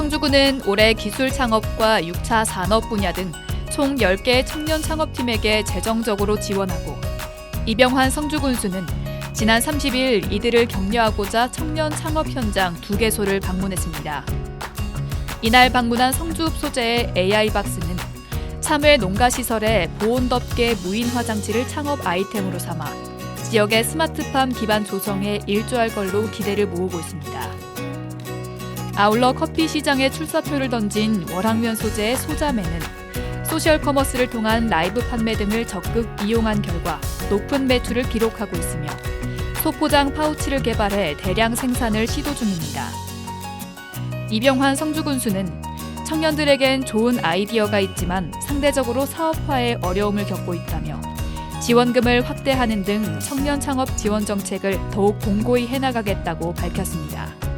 성주군은 올해 기술 창업과 6차 산업 분야 등 총 10개 청년 창업팀에게 재정적으로 지원하고 이병환 성주군수는 지난 30일 이들을 격려하고자 청년 창업 현장 두 개소를 방문했습니다. 이날 방문한 성주읍 소재의 AI박스는 참외 농가 시설에 보온덮개 무인 화장지를 창업 아이템으로 삼아 지역의 스마트팜 기반 조성에 일조할 걸로 기대를 모으고 있습니다. 아울러 커피 시장에 출사표를 던진 월학면 소재의 소자매는 소셜 커머스를 통한 라이브 판매 등을 적극 이용한 결과 높은 매출을 기록하고 있으며 소포장 파우치를 개발해 대량 생산을 시도 중입니다. 이병환 성주군수는 청년들에겐 좋은 아이디어가 있지만 상대적으로 사업화에 어려움을 겪고 있다며 지원금을 확대하는 등 청년 창업 지원 정책을 더욱 공고히 해나가겠다고 밝혔습니다.